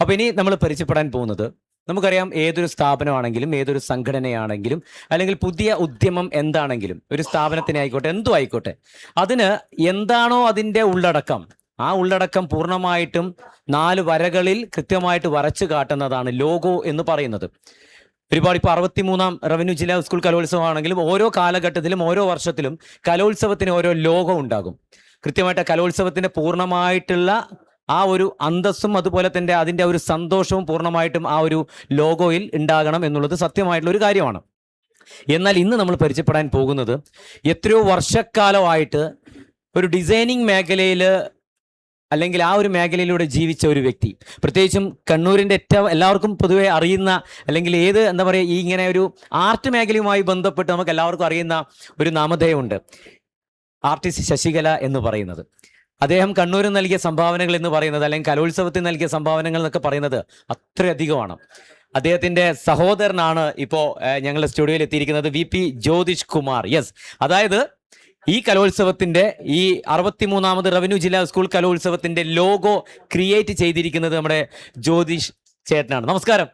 അപ്പൊ ഇനി നമ്മൾ പരിചയപ്പെടാൻ പോകുന്നത് നമുക്കറിയാം ഏതൊരു സ്ഥാപനമാണെങ്കിലും ഏതൊരു സംഘടനയാണെങ്കിലും അല്ലെങ്കിൽ പുതിയ ഉദ്യമം എന്താണെങ്കിലും ഒരു സ്ഥാപനത്തിനെ ആയിക്കോട്ടെ എന്തും ആയിക്കോട്ടെ അതിന് എന്താണോ അതിന്റെ ഉള്ളടക്കം ആ ഉള്ളടക്കം പൂർണമായിട്ടും നാല് വരകളിൽ കൃത്യമായിട്ട് വരച്ചു കാട്ടുന്നതാണ് ലോഗോ എന്ന് പറയുന്നത്. ഒരുപാട് ഇപ്പോൾ അറുപത്തിമൂന്നാം റവന്യൂ ജില്ലാ സ്കൂൾ കലോത്സവമാണെങ്കിലും ഓരോ കാലഘട്ടത്തിലും ഓരോ വർഷത്തിലും കലോത്സവത്തിന് ഓരോ ലോഗോ ഉണ്ടാകും. കൃത്യമായിട്ട് കലോത്സവത്തിന്റെ പൂർണമായിട്ടുള്ള ആ ഒരു അന്തസ്സും അതുപോലെ തന്നെ അതിന്റെ ഒരു സന്തോഷവും പൂർണമായിട്ടും ആ ഒരു ലോഗോയിൽ ഉണ്ടാകണം എന്നുള്ളത് സത്യമായിട്ടുള്ള ഒരു കാര്യമാണ്. എന്നാൽ ഇന്ന് നമ്മൾ പരിചയപ്പെടാൻ പോകുന്നത് എത്രയോ വർഷക്കാലമായിട്ട് ഒരു ഡിസൈനിങ് മേഖലയിൽ അല്ലെങ്കിൽ ആ ഒരു മേഖലയിലൂടെ ജീവിച്ച ഒരു വ്യക്തി. പ്രത്യേകിച്ചും കണ്ണൂരിന്റെ ഏറ്റവും എല്ലാവർക്കും പൊതുവെ അറിയുന്ന അല്ലെങ്കിൽ ഏത് എന്താ പറയുക ഈ ഇങ്ങനെ ഒരു ആർട്ട് മേഖലയുമായി ബന്ധപ്പെട്ട് നമുക്ക് എല്ലാവർക്കും അറിയുന്ന ഒരു നാമധേയമുണ്ട്. ആർട്ടിസ്റ്റ് ശശികല എന്ന് പറയുന്നത്. അദ്ദേഹം കണ്ണൂരിൽ നൽകിയ സംഭാവനകൾ എന്ന് പറയുന്നത് അല്ലെങ്കിൽ കലോത്സവത്തിൽ നൽകിയ സംഭാവനകൾ എന്നൊക്കെ പറയുന്നത് അത്രയധികമാണ്. അദ്ദേഹത്തിന്റെ സഹോദരനാണ് ഇപ്പോൾ ഞങ്ങൾ സ്റ്റുഡിയോയിൽ എത്തിയിരിക്കുന്നത് V P Jyothish Kumar. Yes അതായത് ഈ കലോത്സവത്തിന്റെ ഈ അറുപത്തിമൂന്നാമത് റവന്യൂ ജില്ലാ സ്കൂൾ കലോത്സവത്തിന്റെ ലോഗോ ക്രിയേറ്റ് ചെയ്തിരിക്കുന്നത് നമ്മുടെ ജ്യോതിഷ് ചേട്ടനാണ്. നമസ്കാരം.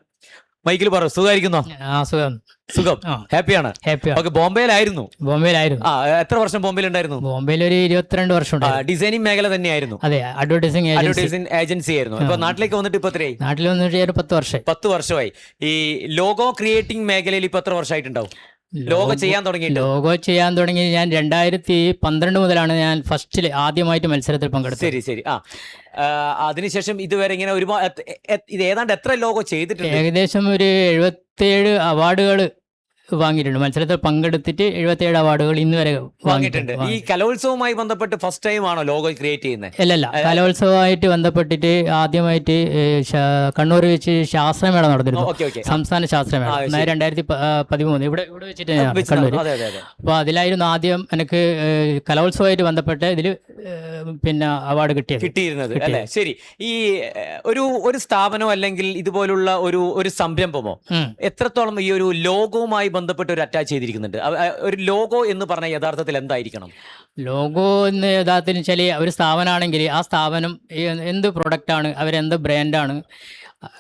മൈക്കിൽ പറ സുഖമായിരിക്കുന്നോ ആ സുഖം. സുഖം. ഹാപ്പിയാണ്. ഓക്കെ ബോംബെയിലായിരുന്നു. ബോംബെയിലായിരുന്നു. ആ എത്ര വർഷം ബോംബെയിൽ ഉണ്ടായിരുന്നു ബോംബെയിൽ ഒരു ഇരുപത്തിരണ്ട് വർഷം ഡിസൈനിങ് മേഖല തന്നെയായിരുന്നു. അതെ അഡ്വർടൈസിംഗ് ഏജൻസി. അഡ്വർടൈസിംഗ് ഏജൻസി ആയിരുന്നു. ഇപ്പൊ നാട്ടിലേക്ക് വന്നിട്ട് ഇപ്പൊ എത്രയായി? നാട്ടിൽ വന്നിട്ട് ഒരു പത്ത് വർഷം പത്ത് വർഷമായി. ഈ ലോഗോ ക്രിയേറ്റിംഗ് മേഖലയിൽ ഇപ്പൊ എത്ര വർഷമായിട്ടുണ്ടാവും? ലോഗോ ചെയ്യാൻ തുടങ്ങി ലോഗോ ചെയ്യാൻ തുടങ്ങി ഞാൻ രണ്ടായിരത്തി പന്ത്രണ്ട് മുതലാണ് ഞാൻ ഫസ്റ്റിൽ ആദ്യമായിട്ട് മത്സരത്തിൽ പങ്കെടുത്തത്. ശരി ശരി. ആ അതിനുശേഷം ഇതുവരെ ഇങ്ങനെ ഒരുപാട് ഇത് ഏതാണ്ട് എത്ര ലോഗോ ചെയ്തിട്ടുണ്ട്? ഏകദേശം ഒരു എഴുപത്തേഴ് അവാർഡുകൾ വാങ്ങിയിട്ടുണ്ട്. മത്സരത്തിൽ പങ്കെടുത്തിട്ട് എഴുപത്തിയേഴ് അവാർഡുകൾ ഇന്ന് വരെ വാങ്ങിയിട്ടുണ്ട്. ഈ കലോത്സവവുമായി ബന്ധപ്പെട്ട് ഫസ്റ്റ് ടൈം ആണോ ലോഗോ ക്രിയേറ്റ് ചെയ്യുന്നത് അല്ലല്ല കലോത്സവമായിട്ട് ബന്ധപ്പെട്ടിട്ട് ആദ്യമായിട്ട് കണ്ണൂർ വെച്ച് ശാസ്ത്രമേള നടന്നിരുന്നു. സംസ്ഥാന ശാസ്ത്രമേള. രണ്ടായിരത്തി പതിമൂന്ന്. ഇവിടെ ഇവിടെ വെച്ചിട്ട് കണ്ണൂർ അപ്പോൾ അതിലായിരുന്നു ആദ്യം എനിക്ക് കലോത്സവമായിട്ട് ബന്ധപ്പെട്ട് ഇതിൽ പിന്നെ അവാർഡ് കിട്ടിയത്. കിട്ടിയിരുന്നത് അല്ലേ? ശരി. ഈ ഒരു ഒരു സ്ഥാപനം അല്ലെങ്കിൽ ഇതുപോലുള്ള ഒരു ഒരു സംരംഭമോ. എത്രത്തോളം ഈ ഒരു ലോഗോവുമായി ബന്ധപ്പെട്ട് ഒരു അറ്റാച്ച് ചെയ്തിരിക്കുന്നുണ്ട്. ഒരു ലോഗോ എന്ന് പറഞ്ഞ യഥാർത്ഥത്തിൽ എന്തായിരിക്കണം? ലോഗോ എന്ന് യഥാർത്ഥത്തിൽ വെച്ചാൽ ഒരു സ്ഥാപനമാണെങ്കിൽ ആ സ്ഥാപനം എന്ത് പ്രൊഡക്റ്റാണ് അവരെന്ത് ബ്രാൻഡാണ്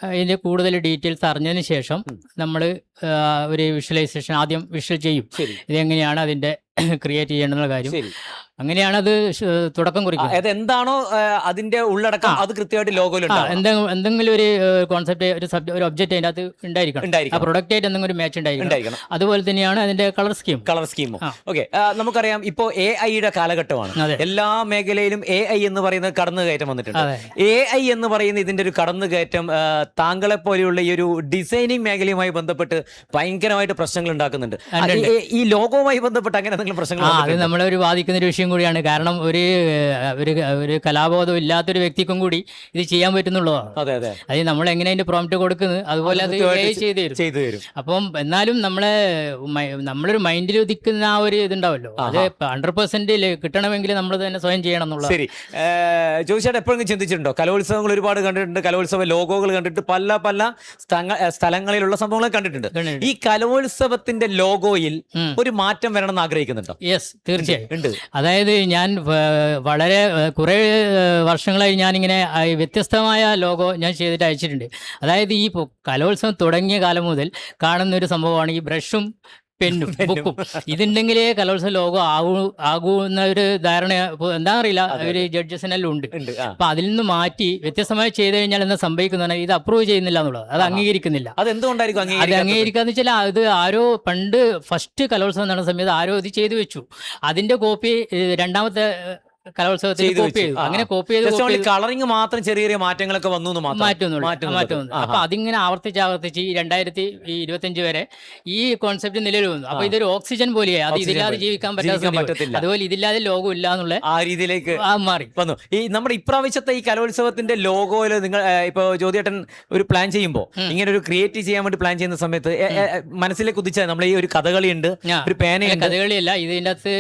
അതിന്റെ കൂടുതൽ ഡീറ്റെയിൽസ് അറിഞ്ഞതിന് ശേഷം നമ്മൾ ഒരു വിഷ്വലൈസേഷൻ ആദ്യം വിഷ്വൽ ചെയ്യും. ഇതെങ്ങനെയാണ് അതിന്റെ ക്രിയേറ്റ് ചെയ്യേണ്ടുന്ന കാര്യം. അങ്ങനെയാണ് അത് തുടക്കം കുറിക്കുന്നത്. അത് എന്താണോ അതിന്റെ ഉള്ളടക്കം അത് കൃത്യമായിട്ട് ലോഗോയിൽ എന്തെങ്കിലും ഒരു കോൺസെപ്റ്റ് ഒരു സബ്ജക്ട് ഒരു ഒബ്ജക്റ്റ് അതിന്റെ അത് ഉണ്ടായിരിക്കണം. ആ പ്രൊഡക്റ്റ് ആയിട്ട് എന്തെങ്കിലും ഒരു മാച്ച് ഉണ്ടായിരിക്കണം. അതുപോലെ തന്നെയാണ് അതിന്റെ colour scheme colour scheme okay നമുക്കറിയാം ഇപ്പോ എ ഐയുടെ കാലഘട്ടമാണ്. എല്ലാ മേഖലയിലും എ ഐ എന്ന് പറയുന്നത് കടന്നുകയറ്റം വന്നിട്ടുണ്ട്. എ ഐ എന്ന് പറയുന്ന ഇതിന്റെ ഒരു കടന്നുകയറ്റം കയറ്റം താങ്കളെ പോലെയുള്ള ഈ ഒരു ഡിസൈനിങ് മേഖലയുമായി ബന്ധപ്പെട്ട് ഭയങ്കരമായിട്ട് പ്രശ്നങ്ങൾ ഉണ്ടാക്കുന്നുണ്ട്. ഈ- ലോഗോവുമായി ബന്ധപ്പെട്ട് അങ്ങനെ എന്തെങ്കിലും പ്രശ്നങ്ങൾ നമ്മളെ അത് ബാധിക്കുന്ന ഒരു ബാധിക്കുന്ന കൂടിയാണ്. കാരണം ഒരു ഒരു ഒരു കലാബോധം ഇല്ലാത്തൊരു വ്യക്തിക്കും കൂടി ഇത് ചെയ്യാൻ പറ്റുന്നുള്ളതാണ്. അതെ അതെ. അത് നമ്മൾ എങ്ങനെ അതിന്റെ പ്രോംപ്റ്റ് കൊടുക്കുന്നത് അതുപോലെ അത് ചെയ്തു തരും. ചെയ്തു തരും. അപ്പം എന്നാലും നമ്മളെ നമ്മളൊരു മൈൻഡിൽ ഉദിക്കുന്ന ആ ഒരു ഇതുണ്ടാവല്ലോ. അത് ഹൺഡ്രഡ് പെർസെന്റ് കിട്ടണമെങ്കിൽ നമ്മൾ തന്നെ സ്വയം ചെയ്യണം എന്നുള്ളത് ശരി. ജോയിച്ചേട്ടൻ എപ്പോഴും ചിന്തിച്ചിട്ടുണ്ടോ? കലോത്സവങ്ങൾ ഒരുപാട് കണ്ടിട്ടുണ്ട്. കലോത്സവ ലോഗോകൾ കണ്ടിട്ട് പല പല സ്ഥലങ്ങളിലുള്ള സംഭവങ്ങൾ കണ്ടിട്ടുണ്ട്. ഈ കലോത്സവത്തിന്റെ ലോഗോയിൽ ഒരു മാറ്റം വരണം എന്ന് ആഗ്രഹിക്കുന്നുണ്ടോ? യെസ് തീർച്ചയായും. ഉണ്ട് അതായത് ഞാൻ വളരെ കുറെ വർഷങ്ങളായി ഞാനിങ്ങനെ വ്യത്യസ്തമായ ലോഗോ ഞാൻ ചെയ്തിട്ട് അയച്ചിട്ടുണ്ട്. അതായത് ഈ കലോത്സവം തുടങ്ങിയ കാലം മുതൽ കാണുന്ന ഒരു സംഭവമാണ് ഈ ബ്രഷും പെന്നും ബുക്കും. ഇതുണ്ടെങ്കിലേ കലോത്സവ ലോകം ആകൂ ആകുന്ന ഒരു ധാരണ എന്താ അറിയില്ല ഒരു ജഡ്ജസിനെല്ലാം ഉണ്ട്. അപ്പൊ അതിൽ നിന്ന് മാറ്റി വ്യത്യസ്തമായി ചെയ്തു കഴിഞ്ഞാൽ എന്താ സംഭവിക്കുന്ന ഇത് അപ്രൂവ് ചെയ്യുന്നില്ല എന്നുള്ളത്. അത് അംഗീകരിക്കുന്നില്ല. അത് അംഗീകരിക്കാത്തത്? അംഗീകരിക്കാന്ന് വെച്ചാൽ അത് ആരോ പണ്ട് ഫസ്റ്റ് കലോത്സവം നടന്ന സമയത്ത് ആരോ ഇത് ചെയ്തു വെച്ചു. അതിന്റെ കോപ്പി രണ്ടാമത്തെ കലോത്സവത്തിൽ കോപ്പി ചെയ്തു. അങ്ങനെ കോപ്പി ചെയ്ത് കളറിങ് മാത്രം ചെറിയ ചെറിയ മാറ്റങ്ങളൊക്കെ വന്നു മാറ്റുന്നുള്ളൂ മാറ്റുന്നുള്ളത്. മാറ്റം അപ്പൊ അതിങ്ങനെ ആവർത്തിച്ച് ആവർത്തിച്ച് ഈ രണ്ടായിരത്തി ഇരുപത്തിയഞ്ച് വരെ ഈ കോൺസെപ്റ്റ് നിലവിൽ വന്നു. അപ്പൊ ഇതൊരു ഓക്സിജൻ പോലെയായി. അത് ഇതില്ലാതെ ജീവിക്കാൻ പറ്റാത്ത പറ്റത്തില്ല. അതുപോലെ ഇതില്ലാതെ ലോകം ഇല്ല എന്നുള്ള ആ രീതിയിലേക്ക് മാറി. വന്നു. ഈ നമ്മുടെ ഇപ്രാവശ്യത്തെ ഈ കലോത്സവത്തിന്റെ ലോഗോയിൽ നിങ്ങൾ ഇപ്പൊ ജ്യോതിയേട്ടൻ ഒരു പ്ലാൻ ചെയ്യുമ്പോൾ ഇങ്ങനെ ഒരു ക്രിയേറ്റ് ചെയ്യാൻ വേണ്ടി പ്ലാൻ ചെയ്യുന്ന സമയത്ത് മനസ്സിലേക്ക് കുതിച്ച നമ്മൾ ഈ ഒരു കഥകളി ഉണ്ട്. ഒരു പേനയുണ്ട്. കഥകളിയല്ല. ഇതിന്റെ അകത്ത്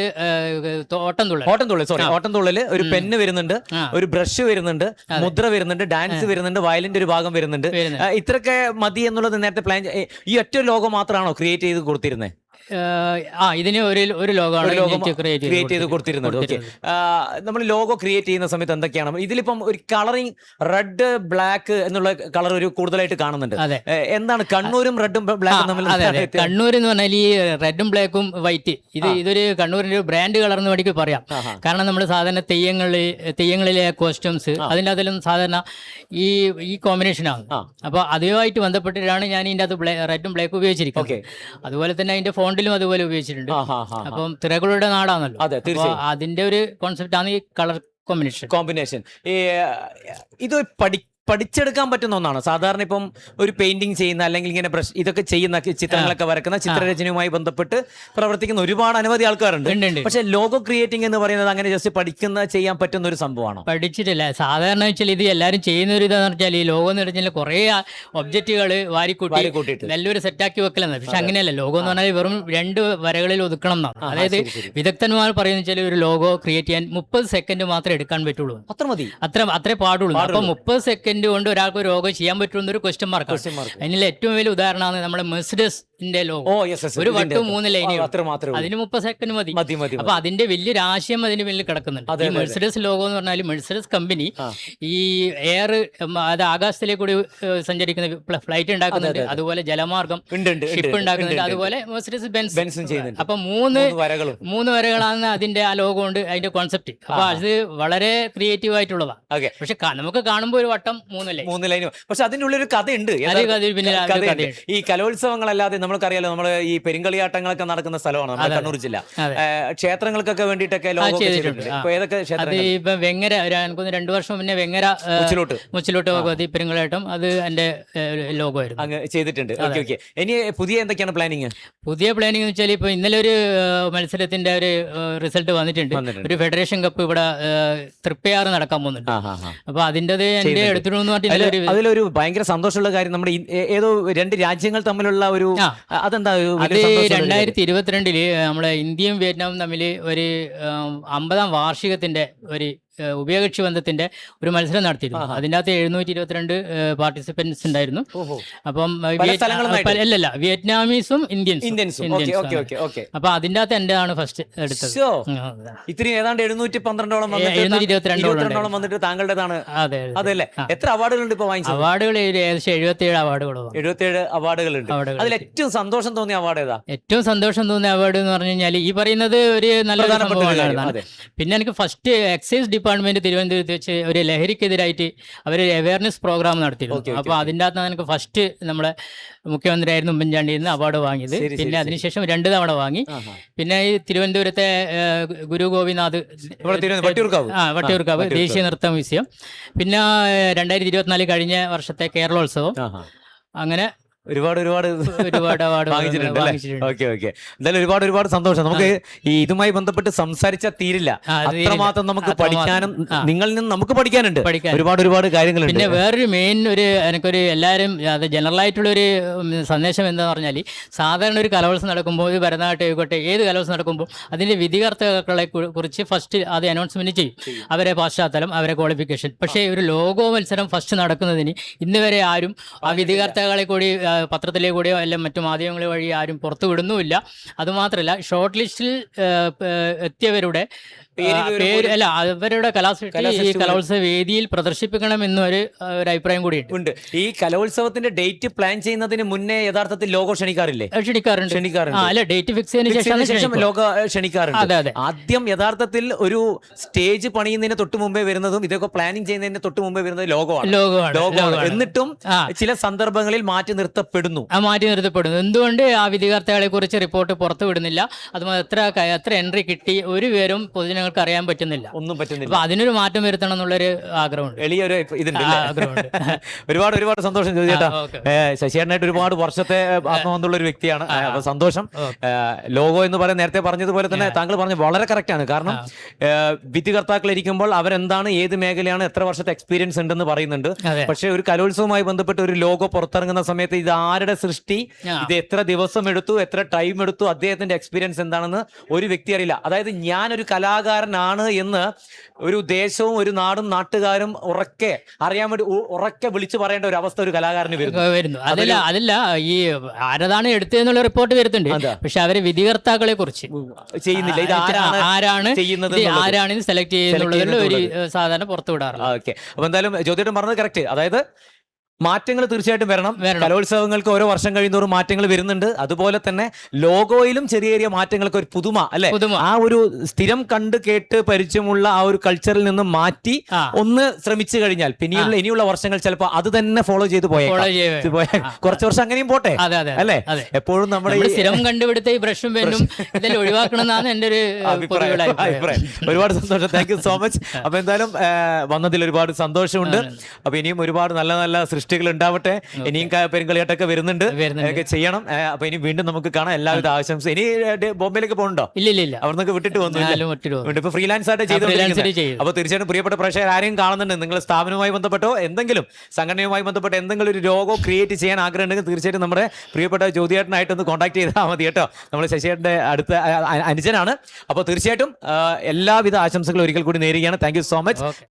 ഓട്ടം തോട്ടം തുള്ളൽ. ഓട്ടം തുള്ളൽ. സോറി ഓട്ടം തുള്ളൽ ഒരു പെന്ന് വരുന്നുണ്ട് ഒരു ബ്രഷ് വരുന്നുണ്ട് മുദ്ര വരുന്നുണ്ട് ഡാൻസ് വരുന്നുണ്ട് വയലിന്റെ ഒരു ഭാഗം വരുന്നുണ്ട്. വരുന്നുണ്ട്. ഇത്രയൊക്കെ മതി എന്നുള്ളത് നേരത്തെ പ്ലാൻ ഈ ഒറ്റ ലോഗോ മാത്രമാണോ ക്രിയേറ്റ് ചെയ്ത് കൊടുത്തിരുന്നത് ആ ഇതിന് ഒരു ഒരു ക്രിയേറ്റ് ചെയ്ത് കൊടുത്തിരുന്നത്. ഓക്കെ നമ്മൾ ലോഗോ ക്രിയേറ്റ് ചെയ്യുന്ന സമയത്ത് എന്തൊക്കെയാണ്? ഇതിലിപ്പം ഒരു കളറിങ് റെഡ് ബ്ലാക്ക് എന്നുള്ള കളർ ഒരു കൂടുതലായിട്ട് കാണുന്നുണ്ട്. എന്താണ് കണ്ണൂരും റെഡും ബ്ലാക്കും തമ്മിൽ കണ്ണൂർ എന്ന് പറഞ്ഞാൽ ഈ റെഡും ബ്ലാക്കും വൈറ്റ് ഇത് ഇതൊരു കണ്ണൂരിന്റെ ഒരു ബ്രാൻഡ് കളർ എന്ന് വേണമെങ്കിൽ പറയാം. കാരണം നമ്മൾ സാധാരണ തെയ്യങ്ങളിൽ തെയ്യങ്ങളിലെ കോസ്റ്റ്യൂംസ് അതിന്റെ അതിലും സാധാരണ ഈ ഈ കോമ്പിനേഷനാണ്. അപ്പോൾ അതുമായിട്ട് ബന്ധപ്പെട്ടിട്ടാണ് ഞാൻ ഇതിന്റെ അത് റെഡും ബ്ലാക്കും ഉപയോഗിച്ചിരിക്കുന്നത്. അതുപോലെ തന്നെ അതിന്റെ ഫോണ്ടിലും അതുപോലെ ഉപയോഗിച്ചിട്ടുണ്ട്. അപ്പം തിരകളുടെ നാടാണല്ലോ അതെ, തീർച്ചയായും. അതിന്റെ ഒരു കോൺസെപ്റ്റ് ആണ് ഈ കളർ കോമ്പിനേഷൻ കോമ്പിനേഷൻ ഇത് പഠി പഠിച്ചെടുക്കാൻ പറ്റുന്ന ഒന്നാണ്. സാധാരണ ഇപ്പം ഒരു പെയിന്റിങ് ചെയ്യുന്ന അല്ലെങ്കിൽ ഇങ്ങനെ ബ്രഷ് ഇതൊക്കെ ചെയ്യുന്ന ചിത്രങ്ങളൊക്കെ വരക്കുന്ന ചിത്രരചനയുമായി ബന്ധപ്പെട്ട് പ്രവർത്തിക്കുന്ന ഒരുപാട് അനവധി ആൾക്കാരുണ്ട്. പക്ഷെ ലോഗോ ക്രിയേറ്റിംഗ് എന്ന് പറയുന്നത് അങ്ങനെ ജസ്റ്റ് പഠിക്കുന്ന ചെയ്യാൻ പറ്റുന്ന ഒരു സംഭവമാണ്? പഠിച്ചിട്ടില്ല. സാധാരണ വെച്ചാൽ ഇത് എല്ലാവരും ചെയ്യുന്ന ഒരു ഇതെന്ന് വെച്ചാൽ ഈ ലോഗോ എന്ന് പറഞ്ഞാൽ കുറേ ഒബ്ജക്റ്റുകൾ വാരിക്കൂട്ടി നല്ലൊരു സെറ്റാക്കി വെക്കലെന്ന് പക്ഷെ അങ്ങനെയല്ല. ലോഗോ എന്ന് പറഞ്ഞാൽ വെറും രണ്ട് വരകളിൽ ഒതുക്കണം എന്നാണ്. അതായത്. വിദഗ്ധന്മാർ പറയുന്ന വെച്ചാൽ ഒരു ലോഗോ ക്രിയേറ്റ് ചെയ്യാൻ മുപ്പത് സെക്കൻഡ് മാത്രമേ എടുക്കാൻ പറ്റുള്ളൂ. അത്ര മതി. അത്ര അത്രേ പാടുള്ളൂ. അപ്പൊ. മുപ്പത് സെക്കൻഡ് കൊണ്ട് ഒരാൾക്ക് രോഗം ചെയ്യാൻ പറ്റുമെന്നൊരു ഒരു ക്വസ്റ്റ്യൻ മാർക്ക് അതിൽ അതിനുള്ള ഏറ്റവും വലിയ ഉദാഹരണമാണ് നമ്മുടെ മെഴ്സിഡസിന്റെ ലോ ഓ യെസ് യെസ് ഒരു വട്ടം മൂന്ന് ലൈനി അത്ര മാത്രമേ ഉള്ളൂ. അതിന് മുപ്പത് സെക്കൻഡ് മതി. മതി മതി അപ്പൊ അതിന്റെ വലിയൊരു ആശയം അതിന് പിന്നിൽ കിടക്കുന്നുണ്ട്. അതെ, ഈ അതെ, മെഴ്സിഡസ് ലോഗോ എന്ന് പറഞ്ഞാൽ മെഴ്സഡസ് കമ്പനി ആ. ഈ എയർ അത് ആകാശത്തിലേക്ക് കൂടി ഏഹ്, സഞ്ചരിക്കുന്ന ഫ്ലൈറ്റ് ഉണ്ടാക്കുന്നുണ്ട്. അതുപോലെ ജലമാർഗം ഉണ്ട് ഉണ്ട് ഷിപ്പ് ഉണ്ട്, ഉണ്ടാക്കുന്നുണ്ട്. ഉണ്ട്, ഉണ്ട്. അതുപോലെ മെഴ്സിഡസ് ബെൻസ് ബെൻസും ചെയ്യുന്നുണ്ട്. അപ്പൊ മൂന്ന് മൂന്ന് വരകളും. മൂന്ന് വരകളാണ് അതിന്റെ ആ ലോഗോ ഉണ്ട് അതിന്റെ കോൺസെപ്റ്റ് അപ്പൊ അത് വളരെ ക്രിയേറ്റീവ് ആയിട്ടുള്ളതാണ് ഓക്കെ. പക്ഷെ ക- നമുക്ക് കാണുമ്പോൾ ഒരു വട്ടം മൂന്ന് ലൈൻ. മൂന്ന് ലൈനും. പക്ഷെ അതിന്റെ ഉള്ളിൽ ഒരു കഥയുണ്ട് യഥാർത്ഥ- പിന്നെ ഒരു കഥയുണ്ട്. കഥയുണ്ട്. ഈ കലോത്സവങ്ങളല്ലാതെ നമ്മൾക്കറിയാലോ നമ്മൾ ഈ പെരുങ്കളിയാട്ടങ്ങളൊക്കെ നടക്കുന്ന സ്ഥലമാണ് നമ്മുടെ കണ്ണൂർ ജില്ല. ക്ഷേത്രങ്ങൾക്കൊക്കെ വേണ്ടിയിട്ടൊക്കെ ലോഗോ ചെയ്തിട്ടുണ്ട്. ഇപ്പൊ ഏതൊക്കെ അത് ക്ഷേത്രങ്ങൾ ഇപ്പൊ വെങ്ങര രണ്ടു വർഷം മുന്നേ വെങ്ങര മുച്ചിലോട്ട്. മുച്ചിലോട്ട് ഭഗവതി പെരിങ്കളിയാട്ടം അത് എന്റെ ലോഗോ ആയിരുന്നു. അങ്ങ് ചെയ്തിട്ടുണ്ട്. Okay okay. ഇനി പുതിയ എന്തൊക്കെയാണ് പ്ലാനിങ്? പുതിയ പ്ലാനിങ് എന്ന് വെച്ചാൽ ഇപ്പൊ ഇന്നലെ ഒരു മത്സരത്തിന്റെ ഒരു റിസൾട്ട് വന്നിട്ടുണ്ട്. ഒരു ഫെഡറേഷൻ കപ്പ് ഇവിടെ തൃപ്പയാറ് നടക്കാൻ പോകുന്നുണ്ട്. അപ്പൊ അതിന്റെത് എന്റെ. എടുത്തിരുന്നു പറഞ്ഞിട്ട് അതിലൊരു ഭയങ്കര സന്തോഷമുള്ള കാര്യം നമ്മുടെ ഏതോ രണ്ട് രാജ്യങ്ങൾ തമ്മിലുള്ള ഒരു. അതെന്താ അത്? രണ്ടായിരത്തി ഇരുപത്തിരണ്ടിൽ നമ്മളെ ഇന്ത്യയും വിയറ്റ്നാമും തമ്മിൽ ഒരു അമ്പതാം വാർഷികത്തിന്റെ ഒരു ഉഭയകക്ഷി ബന്ധത്തിന്റെ ഒരു മത്സരം നടത്തിയിരുന്നു. അതിനകത്ത് അതിന്റെ അകത്ത് എഴുന്നൂറ്റി ഇരുപത്തിരണ്ട് പാർട്ടിസിപ്പൻസ് ഉണ്ടായിരുന്നു. അപ്പം അല്ലല്ല വിയറ്റ്നാമീസും ഇന്ത്യൻസും. അപ്പൊ അതിന്റെ അകത്ത് എന്റെ ആണ്. ഫസ്റ്റ് എടുത്തത്. ഇത്രയും ഏതാണ്ട് എഴുന്നൂറ്റി പന്ത്രണ്ടോളം വന്നിട്ട് എഴുന്നൂറ്റി ഇരുപത്തിരണ്ടോളം ഇരുപത്തിരണ്ടോളം വന്നിട്ട് താങ്കളുടേതാണ്. അതെ അതല്ലേ. എത്ര അവാർഡുകളുണ്ട് ഇപ്പൊ വാങ്ങിച്ചത്? അവാർഡുകൾ ഏകദേശം എഴുപത്തി ഏഴ് അവാർഡുകളുണ്ട്. അതിൽ ഏറ്റവും സന്തോഷം തോന്നിയ അവാർഡ് ഏതാ? ഏറ്റവും സന്തോഷം തോന്നിയ അവാർഡ് എന്ന് പറഞ്ഞു കഴിഞ്ഞാൽ ഈ പറയുന്നത് ഒരു സംഭവമാണ്. അതെ. പിന്നെ എനിക്ക് ഫസ്റ്റ് എക്സൈസ് ഡിപ്പാർട്ട്മെന്റ് തിരുവനന്തപുരത്ത് വെച്ച് ഒരു ലഹരിക്കെതിരായിട്ട് അവർ അവയർനെസ് പ്രോഗ്രാം നടത്തിയിരുന്നു. അപ്പോൾ അതിന്റെ അകത്ത് എനിക്ക് ഫസ്റ്റ് നമ്മളെ മുഖ്യമന്ത്രിയായിരുന്നു ഉമ്മൻചാണ്ടിയിൽ നിന്ന് അവാർഡ് വാങ്ങിയത്. പിന്നെ അതിനുശേഷം രണ്ട് തവണ വാങ്ങി. പിന്നെ ഈ തിരുവനന്തപുരത്തെ ഗുരു ഗോപിനാഥ് ആ വട്ടിയൂർക്കാവ്. ദേശീയ നൃത്ത മ്യൂസിയം. പിന്നെ രണ്ടായിരത്തി ഇരുപത്തിനാല് കഴിഞ്ഞ വർഷത്തെ കേരളോത്സവം. അങ്ങനെ ഒരുപാട് ഒരുപാട് ഒരുപാട് അവാർഡ് വാങ്ങിച്ചിട്ടുണ്ട് ഓക്കെ ഓക്കെ. എന്തായാലും ഒരുപാട് ഒരുപാട് സന്തോഷം. നമുക്ക് ഈ ഇതുമായി ബന്ധപ്പെട്ട് സംസാരിച്ചാൽ തീരില്ല. അത്രമാത്രം നമുക്ക്. പഠിക്കാനും നിങ്ങളിൽ നിന്ന് നമുക്ക് പഠിക്കാനുണ്ട്. ഒരുപാട് ഒരുപാട് കാര്യങ്ങളുണ്ട്. പിന്നെ വേറൊരു മെയിൻ ഒരു എനിക്കൊരു എല്ലാവരും അത് ജനറൽ ആയിട്ടുള്ള ഒരു സന്ദേശം എന്താന്ന് പറഞ്ഞാൽ സാധാരണ ഒരു കലോത്സവം നടക്കുമ്പോൾ ഒരു ഭരതനാട്യം ആയിക്കോട്ടെ ഏത് കലോത്സവം നടക്കുമ്പോൾ അതിന്റെ വിധികർത്തകളെ കുറിച്ച് ഫസ്റ്റ് അത് അനൗൺസ്മെന്റ് ചെയ്യും. അവരെ പശ്ചാത്തലം അവരെ ക്വാളിഫിക്കേഷൻ പക്ഷേ ഒരു ലോകോ മത്സരം ഫസ്റ്റ് നടക്കുന്നതിന് ഇന്ന് വരെ ആരും ആ വിധികർത്തകളെ കൂടി പത്രത്തിലെ കൂടെയോ അല്ലെങ്കിൽ മറ്റു മാധ്യമങ്ങളെ വഴി ആരും പുറത്തു വിടുന്നുമില്ല അതുമാത്രമല്ല ഷോർട്ട് ലിസ്റ്റിൽ എത്തിയവരുടെ പേര് അല്ല അവരുടെ കലാസൃഷ്ടി ഈ കലോത്സവ വേദിയിൽ പ്രദർശിപ്പിക്കണം എന്നൊരു ഒരു അഭിപ്രായം കൂടി ഉണ്ട്. ഈ കലോത്സവത്തിന്റെ ഡേറ്റ് പ്ലാൻ ചെയ്യുന്നതിന് മുന്നേ യഥാർത്ഥത്തിൽ ലോഗോ ക്ഷണിക്കാറില്ലേ? ക്ഷണിക്കാറുണ്ട്. ക്ഷണിക്കാറുണ്ട്. അല്ല ഡേറ്റ് ഫിക്സ് ചെയ്യുന്ന ചെയ്തതിനു ശേഷം ലോഗോ ക്ഷണിക്കാറുണ്ട്. അതെ അതെ. ആദ്യം യഥാർത്ഥത്തിൽ ഒരു സ്റ്റേജ് പണിയുന്നതിന് തൊട്ട് മുമ്പേ വരുന്നതും ഇതൊക്കെ പ്ലാനിങ് ചെയ്യുന്നതിന് തൊട്ട് മുമ്പേ വരുന്നത് ലോഗോ ലോഗോ ലോകമാണ്. എന്നിട്ടും ചില സന്ദർഭങ്ങളിൽ മാറ്റി നിർത്തപ്പെടുന്നു. മാറ്റി നിർത്തപ്പെടുന്നു. എന്തുകൊണ്ട് ആ വിധികർത്തകളെ കുറിച്ച് റിപ്പോർട്ട് പുറത്തുവിടുന്നില്ല? അതുപോലെ എത്ര എത്ര എൻട്രി കിട്ടി. ഒരു വിവരവും പൊതുജനങ്ങൾക്ക് അറിയാൻ പറ്റുന്നില്ല. ഒന്നും പറ്റുന്നില്ല. അപ്പൊ അതിനൊരു മാറ്റം വരുത്തണം എന്നുള്ളൊരു ആഗ്രഹമുണ്ട്. എളിയൊരു ഇതുണ്ട് ആ? ആഗ്രഹമുണ്ട്. ഒരുപാട് ഒരുപാട് സന്തോഷം ചോദിച്ചേട്ടാ ആ, ഓക്കെ. ശശിയേട്ടനായിട്ട് ഒരുപാട് വർഷത്തെ ആത്മബന്ധമുള്ള ഒരു വ്യക്തിയാണ്. ഏ, അപ്പൊ സന്തോഷം. ഏ, ലോഗോ എന്ന് പറയാൻ നേരത്തെ പറഞ്ഞതുപോലെ തന്നെ താങ്കൾ പറഞ്ഞു വളരെ കറക്റ്റ് ആണ്. കാരണം വിധികർത്താക്കൾ ഇരിക്കുമ്പോൾ അവരെന്താണ് ഏത് മേഖലയാണ് എത്ര വർഷത്തെ എക്സ്പീരിയൻസ് ഉണ്ടെന്ന് പറയുന്നുണ്ട്. അതെ. പക്ഷെ ഒരു കലോത്സവവുമായി ബന്ധപ്പെട്ട് ഒരു ലോഗോ പുറത്തിറങ്ങുന്ന സമയത്ത് ഇത് ആരുടെ സൃഷ്ടി ആ. ഇത് എത്ര ദിവസം എടുത്തു എത്ര ടൈം എടുത്തു അദ്ദേഹത്തിന്റെ എക്സ്പീരിയൻസ് എന്താണെന്ന് ഒരു വ്യക്തി അറിയില്ല. അതായത് ഒരു കലാകാരൻ കലാകാരനാണ് എന്ന് ഒരു ദേശവും ഒരു നാടും നാട്ടുകാരും ഉറക്കെ അറിയാൻ വേണ്ടി ഉറക്കെ വിളിച്ചു പറയേണ്ട ഒരു അവസ്ഥ ഒരു കലാകാരന് വരുന്നു. അതല്ല അതല്ല ഈ ആരതാണ് എടുത്തതെന്നുള്ള റിപ്പോർട്ട് വരുന്നുണ്ട്. അതാ. പക്ഷെ അവർ വിധികർത്താക്കളെ കുറിച്ച്. ചെയ്യുന്നില്ല. ഇത് ആരാണ് ചെയ്യുന്നത് ആരാണ് സെലക്ട് ചെയ്യുന്നുള്ളതിൽ ഒരു സാധാരണ പുറത്തു വിടാറില്ല. ഓക്കെ. അപ്പൊ എന്തായാലും ജ്യോതിയുടെ പറഞ്ഞത് കറക്റ്റ് അതായത് മാറ്റങ്ങൾ തീർച്ചയായിട്ടും വരണം. കലോത്സവങ്ങൾക്ക് ഓരോ വർഷം കഴിയുന്നോറും മാറ്റങ്ങൾ വരുന്നുണ്ട്. അതുപോലെ തന്നെ ലോഗോയിലും ചെറിയ ചെറിയ മാറ്റങ്ങൾക്ക് ഒരു പുതുമ അല്ലെ? ആ ഒരു സ്ഥിരം കണ്ട് കേട്ട് പരിചയമുള്ള ആ ഒരു കൾച്ചറിൽ നിന്ന് മാറ്റി ഒന്ന് ശ്രമിച്ചു കഴിഞ്ഞാൽ പിന്നീട് ഇനിയുള്ള വർഷങ്ങൾ ചിലപ്പോൾ അത് തന്നെ ഫോളോ ചെയ്ത് പോയേക്കാം. കുറച്ച് വർഷം അങ്ങനെയും പോട്ടെ അല്ലേ? എപ്പോഴും നമ്മുടെ നമ്മൾ ഈ സ്ഥിരം കണ്ടുപിടുത്ത ഈ ബ്രഷും പെന്നും ഇതെല്ലാം ഒഴിവാക്കണം എന്റെ ഒരു അഭിപ്രായം. ഒരുപാട് സന്തോഷം. താങ്ക് യു സോ മച്ച് അപ്പൊ എന്തായാലും വന്നതിൽ ഒരുപാട് സന്തോഷമുണ്ട്. അപ്പൊ ഇനിയും ഒരുപാട് നല്ല നല്ല സൃഷ്ടികൾ ഉണ്ടാവട്ടെ ഇനിയും പെരുങ്കളിയാട്ടൊക്കെ വരുന്നുണ്ട്. ഒക്കെ ചെയ്യണം. അപ്പൊ ഇനി വീണ്ടും നമുക്ക് കാണാം. എല്ലാവിധ ആശംസ. ഇനി ബോംബെയിലേക്ക് പോകണ്ടോ? ഇല്ല ഇല്ല അവിടുന്ന് വിട്ടിട്ട് വന്നു ഇപ്പൊ ഫ്രീലാൻസ് ആയിട്ട് ചെയ്തു. അപ്പൊ തീർച്ചയായിട്ടും പ്രിയപ്പെട്ട പ്രേക്ഷകർ ആരെയും കാണുന്നുണ്ട്. നിങ്ങൾ സ്ഥാപനവുമായി ബന്ധപ്പെട്ടോ എന്തെങ്കിലും സംഘടനയുമായി ബന്ധപ്പെട്ട് എന്തെങ്കിലും ഒരു രോഗോ ക്രിയേറ്റ് ചെയ്യാൻ ആഗ്രഹം ഉണ്ടെങ്കിൽ തീർച്ചയായിട്ടും നമ്മുടെ പ്രിയപ്പെട്ട ജ്യോതിയേട്ടനായിട്ട് ഒന്ന് കോൺടാക്ട് ചെയ്താൽ മതി കേട്ടോ. നമ്മൾ ശശിയേട്ടന്റെ അടുത്ത അനുജനാണ്. അപ്പോൾ തീർച്ചയായിട്ടും എല്ലാവിധ ആശംസകളും ഒരിക്കൽ കൂടി നേരുകയാണ്. Thank you so much